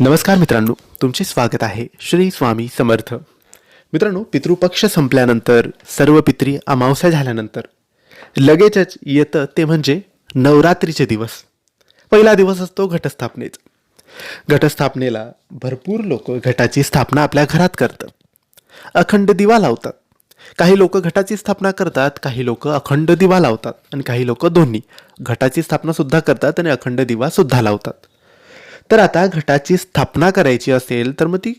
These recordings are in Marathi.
नमस्कार मित्रांनो तुमचे स्वागत आहे श्री स्वामी समर्थ. मित्रांनो पितृपक्ष संपल्यानंतर सर्व पित्री अमावस्या झाल्यानंतर लगेचच येतं ते म्हणजे नवरात्रीचे दिवस. पहिला दिवस असतो घटस्थापनेचा. घटस्थापनेला भरपूर लोक घटाची स्थापना आपल्या घरात करतात. अखंड दिवा लावतात. काही लोक घटाची स्थापना करतात काही लोक अखंड दिवा लावतात आणि काही लोक दोन्ही घटाची स्थापना सुद्धा करतात आणि अखंड दिवा सुद्धा लावतात. तर आता घटाची स्थापना करायची असेल तर मग ती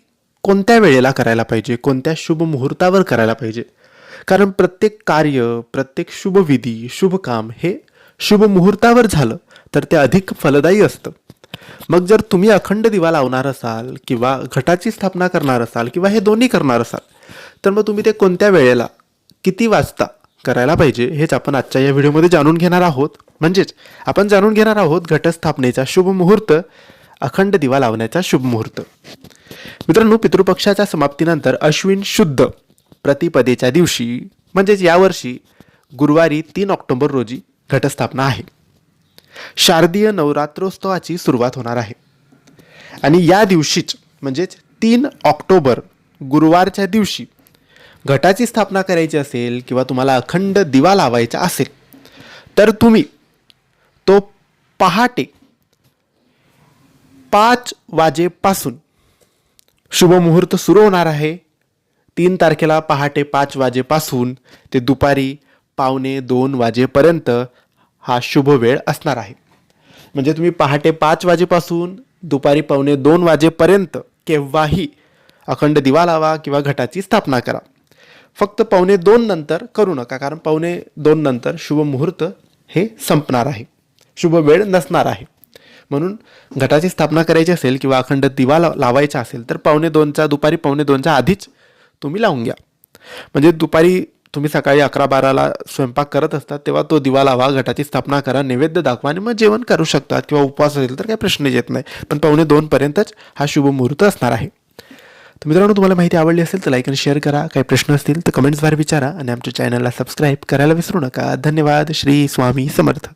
कोणत्या वेळेला करायला पाहिजे? कोणत्या शुभ मुहूर्तावर करायला पाहिजे? कारण प्रत्येक कार्य प्रत्येक शुभविधी शुभ काम हे शुभ मुहूर्तावर झालं तर ते अधिक फलदायी असतं. मग जर तुम्ही अखंड दिवा लावणार असाल किंवा घटाची स्थापना करणार असाल किंवा हे दोन्ही करणार असाल तर मग तुम्ही ते कोणत्या वेळेला किती वाजता करायला पाहिजे हेच आपण आजच्या या व्हिडिओमध्ये जाणून घेणार आहोत. म्हणजेच आपण जाणून घेणार आहोत घटस्थापनेचा शुभ मुहूर्त अखंड दिवा लावण्याचा शुभ मुहूर्त. मित्रांनो पितृपक्षाच्या समाप्तीनंतर अश्विन शुद्ध प्रतिपदेच्या दिवशी म्हणजेच यावर्षी गुरुवारी तीन ऑक्टोबर रोजी घटस्थापना आहे. शारदीय नवरात्रोत्सवाची सुरुवात होणार आहे. आणि या दिवशीच म्हणजेच तीन ऑक्टोबर गुरुवारच्या दिवशी घटाची स्थापना करायची असेल किंवा तुम्हाला अखंड दिवा लावायचा असेल तर तुम्ही तो पहाटे पाच वाजेपासून. शुभमुहूर्त सुरू होणार आहे. तीन तारखेला पहाटे पाच वाजेपासून ते दुपारी पावणे दोन वाजेपर्यंत हा शुभ वेळ असणार आहे. म्हणजे तुम्ही पहाटे पाच वाजेपासून दुपारी पावणे दोन वाजेपर्यंत केव्हाही अखंड दिवा लावा किंवा घटाची स्थापना करा. फक्त पावणे दोन नंतर करू नका कारण पावणे दोन नंतर शुभ मुहूर्त हे संपणार आहे. शुभ वेळ नसणार आहे. म्हणून घटाची स्थापना करायची असेल किंवा अखंड दिवा लाव- लावायचा असेल तर पावणे दोनचा दुपारी पावणे दोनच्या आधीच तुम्ही लावून घ्या. म्हणजे दुपारी तुम्ही सकाळी अकरा बाराला स्वयंपाक करत असतात तेव्हा तो दिवा लावा घटाची स्थापना करा नैवेद्य दाखवा आणि मग जेवण करू शकतात किंवा उपवास असेल तर काही प्रश्न येत नाही. पण पावणे दोनपर्यंतच हा शुभ मुहूर्त असणार आहे. तर मित्रांनो तुम्हाला माहिती आवडली असेल तर लाईक आणि शेअर करा. काही प्रश्न असतील तर कमेंट्सद्वारे विचारा आणि आमच्या चॅनलला सबस्क्राईब करायला विसरू नका. धन्यवाद. श्री स्वामी समर्थ.